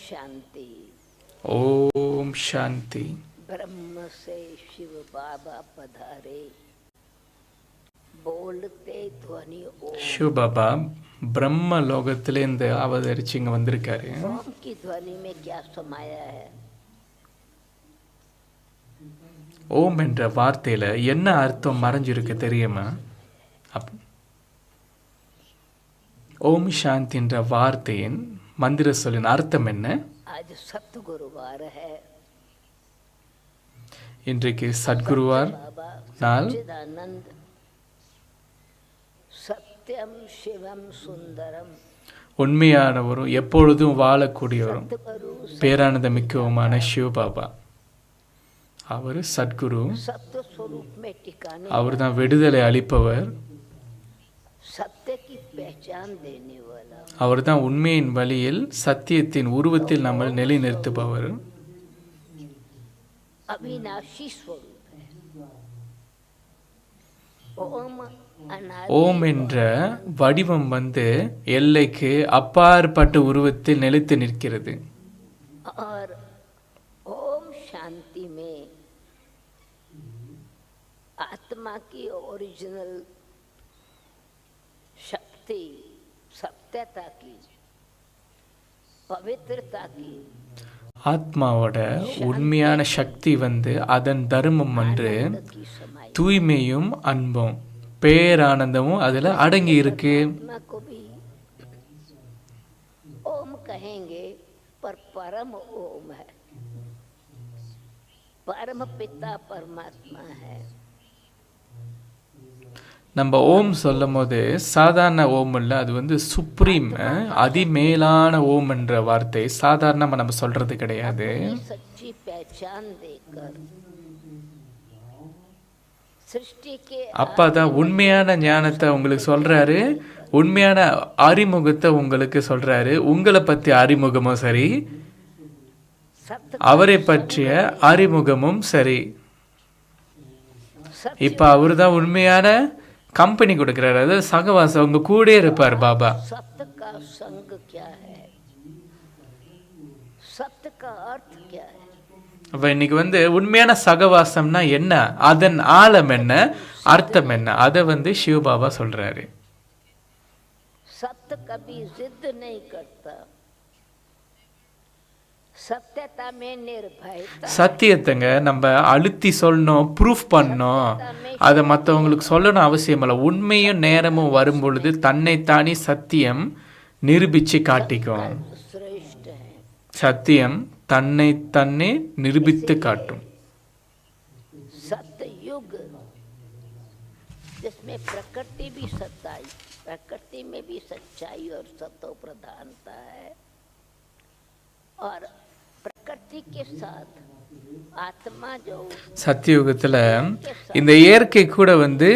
शांति ஓம் சாந்தி ब्रह्म से शिव बाबा पधारे बोलते ध्वनि ओम சிவபாபா பிரம்ம லோகத்திலேருந்து அவதரிச்சு இங்க வந்திருக்காரு ओम की ध्वनि में क्या समाया है ஓம் என்ற வார்த்தையில என்ன அர்த்தம் மறைஞ்சிருக்கு தெரியுமா அப் ஓம் சாந்தி என்ற வார்த்தையின் மந்திர சொல்லின் அர்த்தம் என்ன? இன்றைக்கு சத்குருவார் நாள். உண்மையானவரும் எப்பொழுதும் வாழக்கூடியவரும் பேரானந்த மிக்கவுமான சிவபாபா. அவர் சத்குரு. அவர் தான் விடுதலை அளிப்பவர். அவர்தான் உண்மையின் வழியில் சத்தியத்தின் உருவத்தில் நம்ம நிலைநிறுத்துபவர். ஓம் என்ற வடிவம் வந்து எல்லைக்கு அப்பாற்பட்ட உருவத்தில் நிலைத்து நிற்கிறது. ஓம் சாந்தி மே. ஒரிஜினல் ओरिजिनल शक्ति सत्यता की पवित्रता की ஆத்மாவோட உண்மையான சக்தி வந்து அதன் தர்மம் வந்து की समाई தூய்மையும் அன்பும் பேரானந்தமும் அதுல அடங்கி இருக்கு आत्मा को भी ओम कहेंगे पर परम ओम है நம்ம ஓம் சொல்லும் போது சாதாரண ஓம் இல்லை அது வந்து சுப்ரீம் அதிமேலான ஓம் என்ற வார்த்தை. சாதாரணமாக நம்ம சொல்றது கிடையாது. அப்பா தான் உண்மையான ஞானத்தை உங்களுக்கு சொல்றாரு உண்மையான அறிமுகத்தை உங்களுக்கு சொல்றாரு. உங்களை பத்தி அறிமுகமும் சரி அவரை பற்றிய அறிமுகமும் சரி. இப்ப அவர் தான் உண்மையான கம்பெனி கொடுக்குறாரு அதாவது சகவாசம் உங்க கூட இருப்பார் பாபா सत्य का संग क्या है सत्य का अर्थ क्या है அப்ப இன்னைக்கு வந்து உண்மையான சகவாசம்னா என்ன அதன் ஆழம் என்ன அர்த்தம் என்ன அதை வந்து சிவபாபா சொல்றாரு सत्य कभी जिद नहीं करता सत्यता में निर्भयता சத்தியத்தைங்க நம்ம அழுத்தி சொல்லணும் ப்ரூஃப் பண்ணணும் அதை மற்றவங்களுக்கு சொல்லணும் அவசியம் இல்லை உண்மையும் நேரமும் வரும் பொழுது தன்னைத்தானே சத்தியம் நிரூபிச்சு காட்டிக்கும் श्रेष्ठ है சத்தியம் தன்னை தன்னை நிரூபித்து காட்டும் सत्य युग जिसमें प्रकृति भी सच्चाई प्रकृति में भी सच्चाई और सत्व प्रधानता है और प्रकृति के साथ आत्मा जो சத்தியுகத்தில் இந்த இயற்கை கூட வந்து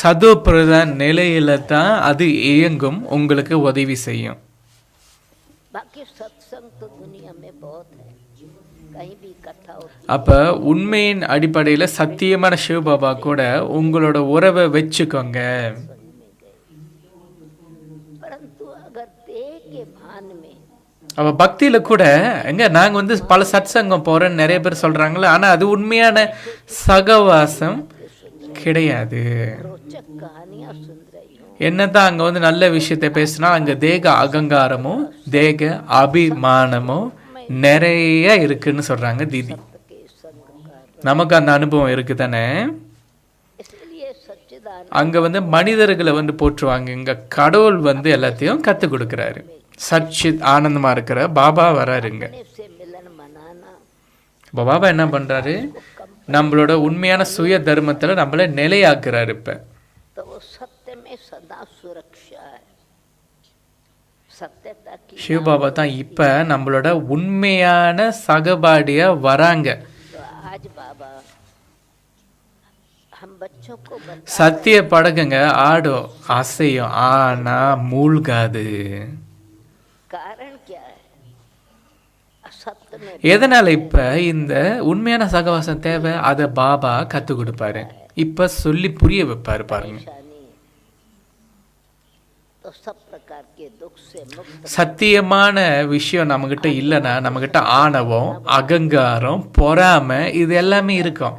சதுப்பிரத நிலையில தான் அது இயங்கும் உங்களுக்கு உதவி செய்யும். அப்ப உண்மையின் அடிப்படையில் சத்தியமான சிவபாபா கூட உங்களோட உறவை வச்சுக்கோங்க. அப்போ பக்தியில் கூட எங்கே நாங்கள் வந்து பல சட்சங்கம் போகிறோன்னு நிறைய பேர் சொல்கிறாங்களே ஆனால் அது உண்மையான சகவாசம் கிடையாது. என்ன தான் அங்கே வந்து நல்ல விஷயத்தை பேசினா அங்கே தேக அகங்காரமும் தேக அபிமானமும் நிறைய இருக்குன்னு சொல்கிறாங்க தீதி. நமக்கு அந்த அனுபவம் இருக்குது தானே அங்கே வந்து மனிதர்களை வந்து போற்றுவாங்க. இங்கே கடவுள் வந்து எல்லாத்தையும் கற்றுக் கொடுக்குறாரு. சச்சித் ஆனந்தமாக இருக்கிற பாபா வராருங்க. இப்போ பாபா என்ன பண்ணுறாரு நம்மளோட உண்மையான சுய தர்மத்தில் நம்மளை நிலையாக்குறாரு இப்போ. சிவபாபா தான் இப்போ நம்மளோட உண்மையான சகபாடியாக வராங்க. சத்திய படகுங்க ஆடும் அசையும் ஆனா மூழ்காது. எதனால் இப்போ இந்த உண்மையான சகவாசம் தேவை? அதை பாபா கற்றுக் கொடுப்பாரு. இப்போ சொல்லி புரிய வைப்பாரு பாருங்க. சத்தியமான விஷயம் நம்மகிட்ட இல்லைன்னா நம்மகிட்ட ஆணவம் அகங்காரம் பொறாமை இது எல்லாமே இருக்கும்.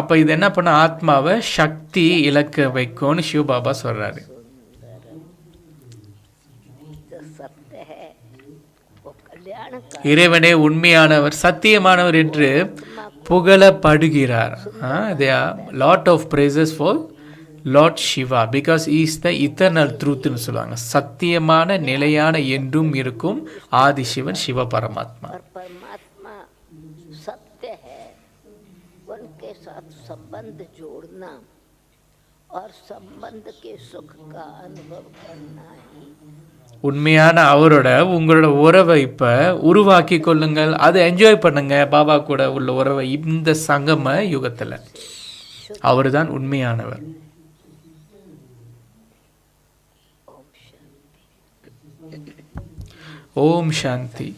அப்போ இது என்ன பண்ண? ஆத்மாவை சக்தி இலக்க வைக்கும்னு சிவ பாபா சொல்கிறாரு இறைவனே உண்மையானவர் சத்தியமானவர் என்று புகழப்படுகிறார் lot of praises for Lord Shiva because is the eternal ட்ரூத்னு சொல்லுவாங்க சத்தியமான நிலையான என்றும் இருக்கும் ஆதிசிவன் சிவ பரமாத்மா और परमात्मा सत्य है उनके साथ संबंध जोड़ना और संबंध के सुख का अनुभव करना ही உண்மையான அவரோட உங்களோட உறவை இப்போ உருவாக்கி கொள்ளுங்கள். அதை என்ஜாய் பண்ணுங்க. பாபா கூட உள்ள உறவை இந்த சங்கம யுகத்தில். அவர் தான் உண்மையானவர். ஓம் சாந்தி.